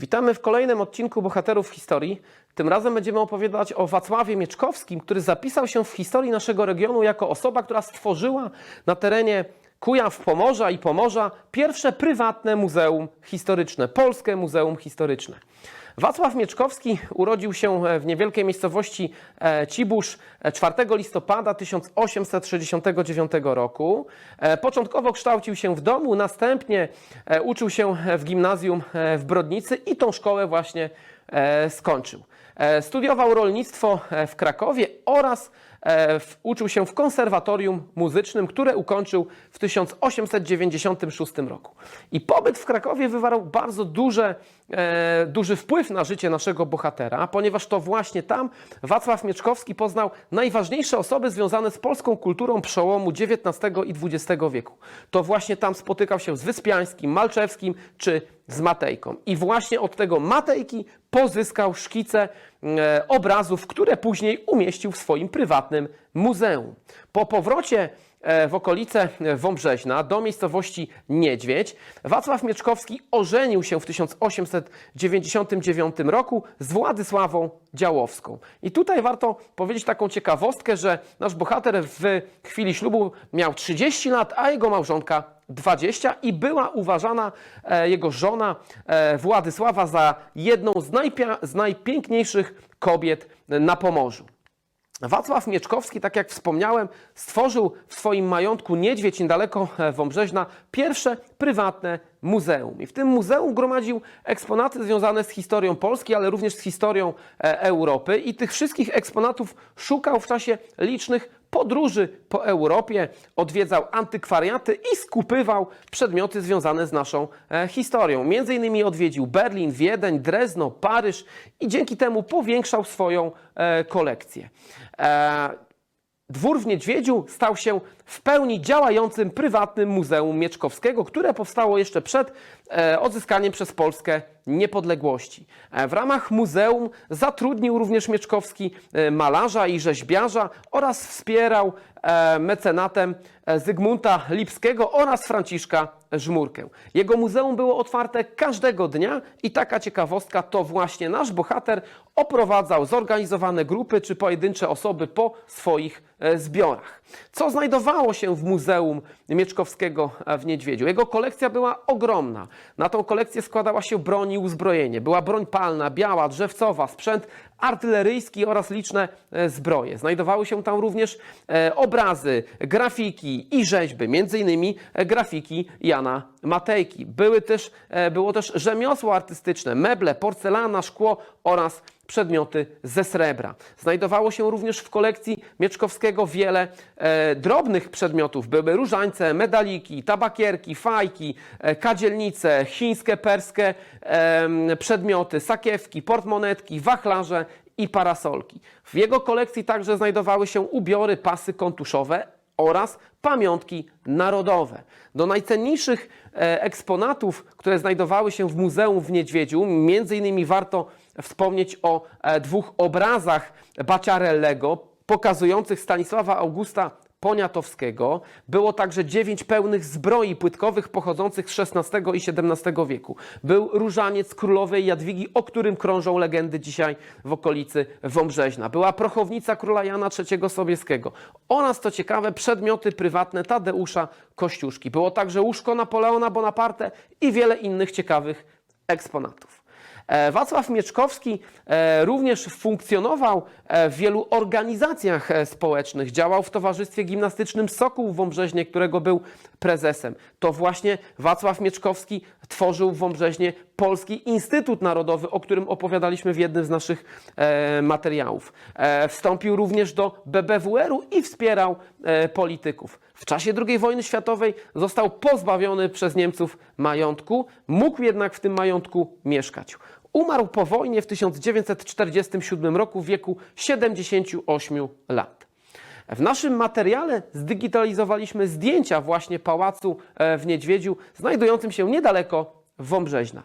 Witamy w kolejnym odcinku Bohaterów Historii. Tym razem będziemy opowiadać o Wacławie Mieczkowskim, który zapisał się w historii naszego regionu jako osoba, która stworzyła na terenie Kujaw, Pomorza i Pomorza pierwsze prywatne muzeum historyczne, Polskie Muzeum Historyczne. Wacław Mieczkowski urodził się w niewielkiej miejscowości e, Cibusz e, 4 listopada 1869 roku. E, Początkowo kształcił się w domu, następnie e, uczył się w gimnazjum e, w Brodnicy i tą szkołę właśnie e, skończył. E, Studiował rolnictwo e, w Krakowie oraz e, uczył się w konserwatorium muzycznym, które ukończył w 1896 roku. I pobyt w Krakowie wywarł bardzo duże, e, duży wpływ na życie naszego bohatera, ponieważ to właśnie tam Wacław Mieczkowski poznał najważniejsze osoby związane z polską kulturą przełomu XIX i XX wieku. To właśnie tam spotykał się z Wyspiańskim, Malczewskim czy z Matejką. I właśnie od tego Matejki pozyskał szkice e, obrazów, które później umieścił w swoim prywatnym muzeum. Po powrocie e, w okolice Wąbrzeźna do miejscowości Niedźwiedź Wacław Mieczkowski ożenił się w 1899 roku z Władysławą Działowską. I tutaj warto powiedzieć taką ciekawostkę, że nasz bohater w chwili ślubu miał 30 lat, a jego małżonka 20 i była uważana e, jego żona e, Władysława za jedną z, najpia- z najpiękniejszych kobiet na Pomorzu. Wacław Mieczkowski, tak jak wspomniałem, stworzył w swoim majątku Niedźwiedź niedaleko e, Wąbrzeźna pierwsze prywatne muzeum. I w tym muzeum gromadził eksponaty związane z historią Polski, ale również z historią e, Europy. I tych wszystkich eksponatów szukał w czasie licznych podróży po Europie, odwiedzał antykwariaty i skupywał przedmioty związane z naszą e, historią. Między innymi odwiedził Berlin, Wiedeń, Drezno, Paryż i dzięki temu powiększał swoją e, kolekcję. Dwór w Niedźwiedziu stał się w pełni działającym prywatnym muzeum Mieczkowskiego, które powstało jeszcze przed e, odzyskaniem przez Polskę niepodległości. E, w ramach muzeum zatrudnił również Mieczkowski e, malarza i rzeźbiarza oraz wspierał mecenatem Zygmunta Lipskiego oraz Franciszka Żmurkę. Jego muzeum było otwarte każdego dnia i taka ciekawostka to właśnie nasz bohater oprowadzał zorganizowane grupy czy pojedyncze osoby po swoich e, zbiorach. Co znajdowało się w Muzeum Mieczkowskiego e, w Niedźwiedziu? Jego kolekcja była ogromna. Na tą kolekcję składała się broń i uzbrojenie. Była broń palna, biała, drzewcowa, sprzęt artyleryjski oraz liczne e, zbroje. Znajdowały się tam również e, obrazy, grafiki i rzeźby, między innymi e, grafiki Jana Matejki. Były też, było też rzemiosło artystyczne, meble, porcelana, szkło oraz przedmioty ze srebra. Znajdowało się również w kolekcji Mieczkowskiego wiele e, drobnych przedmiotów. Były różańce, medaliki, tabakierki, fajki, e, kadzielnice, chińskie, perskie em, przedmioty, sakiewki, portmonetki, wachlarze i parasolki. W jego kolekcji także znajdowały się ubiory, pasy kontuszowe oraz pamiątki narodowe. Do najcenniejszych e, eksponatów, które znajdowały się w muzeum w Niedźwiedziu, między innymi warto wspomnieć o e, dwóch obrazach Baciarellego pokazujących Stanisława Augusta Poniatowskiego. Było także dziewięć pełnych zbroi płytkowych pochodzących z XVI i XVII wieku. Był różaniec królowej Jadwigi, o którym krążą legendy dzisiaj w okolicy Wąbrzeźna. Była prochownica króla Jana III Sobieskiego oraz, co ciekawe, przedmioty prywatne Tadeusza Kościuszki. Było także łóżko Napoleona Bonaparte i wiele innych ciekawych eksponatów. E, Wacław Mieczkowski e, również funkcjonował e, w wielu organizacjach społecznych. Działał w Towarzystwie Gimnastycznym Sokół w Wąbrzeźnie, którego był prezesem. To właśnie Wacław Mieczkowski tworzył w Wąbrzeźnie Polski Instytut Narodowy, o którym opowiadaliśmy w jednym z naszych materiałów. Wstąpił również do BBWR-u i wspierał polityków. W czasie II wojny światowej został pozbawiony przez Niemców majątku, mógł jednak w tym majątku mieszkać. Umarł po wojnie w 1947 roku w wieku 78 lat. W naszym materiale zdigitalizowaliśmy zdjęcia właśnie pałacu e, w Niedźwiedziu, znajdującym się niedaleko Wąbrzeźna.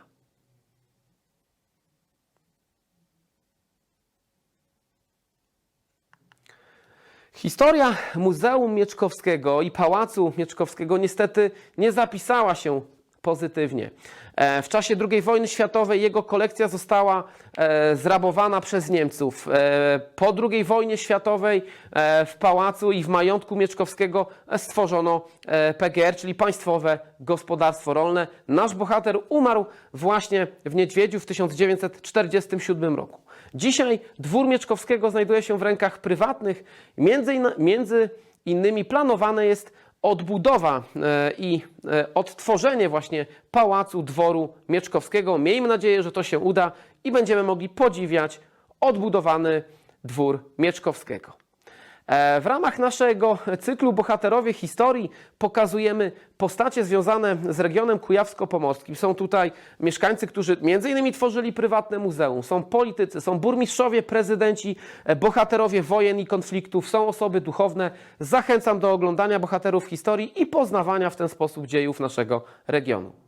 Historia Muzeum Mieczkowskiego i Pałacu Mieczkowskiego niestety nie zapisała się pozytywnie. E, W czasie II wojny światowej jego kolekcja została e, zrabowana przez Niemców. E, Po II wojnie światowej w pałacu i w majątku Mieczkowskiego stworzono PGR, czyli Państwowe Gospodarstwo Rolne. Nasz bohater umarł właśnie w Niedźwiedziu w 1947 roku. Dzisiaj dwór Mieczkowskiego znajduje się w rękach prywatnych. Między, między innymi planowane jest odbudowa e, i e, odtworzenie właśnie pałacu dworu Mieczkowskiego. Miejmy nadzieję, że to się uda i będziemy mogli podziwiać odbudowany dwór Mieczkowskiego. E, W ramach naszego cyklu Bohaterowie Historii pokazujemy postacie związane z regionem kujawsko-pomorskim. Są tutaj mieszkańcy, którzy między innymi tworzyli prywatne muzeum. Są politycy, są burmistrzowie, prezydenci, e, bohaterowie wojen i konfliktów, są osoby duchowne. Zachęcam do oglądania bohaterów historii i poznawania w ten sposób dziejów naszego regionu.